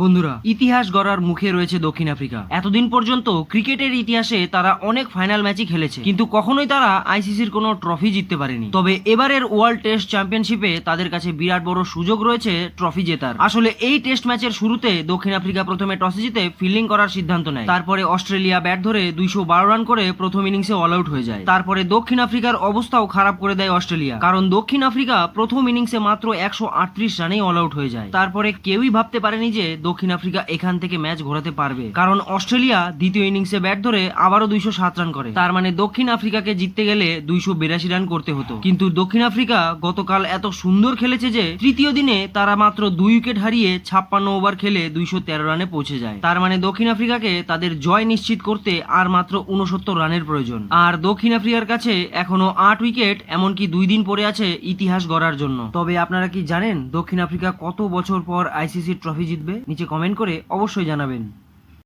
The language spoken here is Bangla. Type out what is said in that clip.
বন্ধুরা, ইতিহাস গড়ার মুখে রয়েছে দক্ষিণ আফ্রিকা। এতদিন পর্যন্ত ক্রিকেটের ইতিহাসে তারা অনেক ফাইনাল ম্যাচই খেলেছে, কিন্তু কখনোই তারা আইসিসির কোনো ট্রফি জিততে পারেনি। তবে এবারের ওয়ার্ল্ড টেস্ট চ্যাম্পিয়নশিপে তাদের কাছে বিরাট বড় সুযোগ রয়েছে ট্রফি জেতার। আসলে এই টেস্ট ম্যাচের শুরুতে দক্ষিণ আফ্রিকা প্রথমে টসে জিতে ফিল্ডিং করার সিদ্ধান্ত নেয়। তারপরে অস্ট্রেলিয়া ব্যাট ধরে দুইশো বারো রান করে প্রথম ইনিংসে অল আউট হয়ে যায়। তারপরে দক্ষিণ আফ্রিকার অবস্থাও খারাপ করে দেয় অস্ট্রেলিয়া, কারণ দক্ষিণ আফ্রিকা প্রথম ইনিংসে মাত্র একশো আটত্রিশ রানেই অল আউট হয়ে যায়। তারপরে কেউই ভাবতে পারেনি যে দক্ষিণ আফ্রিকা এখান থেকে ম্যাচ ঘোরাতে পারবে। কারণ অস্ট্রেলিয়া দ্বিতীয় ইনিংসে ব্যাট ধরে আবারও দুইশো সাত রান করে। তার মানে দক্ষিণ আফ্রিকাকে জিততে গেলে দুইশো বিরাশি রান করতে হতো। কিন্তু দক্ষিণ আফ্রিকা গতকাল এত সুন্দর খেলেছে যে, তৃতীয় দিনে তারা মাত্র দুই উইকেট হারিয়ে ছাপ্পান্ন ওভার খেলে দুইশো তেরো রানে পৌঁছে যায়। তার মানে দক্ষিণ আফ্রিকাকে তাদের জয় নিশ্চিত করতে আর মাত্র উনসত্তর রানের প্রয়োজন। আর দক্ষিণ আফ্রিকার কাছে এখনও আট উইকেট, এমনকি দুই দিন পরে আছে ইতিহাস গড়ার জন্য। তবে আপনারা কি জানেন দক্ষিণ আফ্রিকা কত বছর পর আইসিসি ট্রফি জিতবে? নিচে কমেন্ট করে অবশ্যই জানাবেন।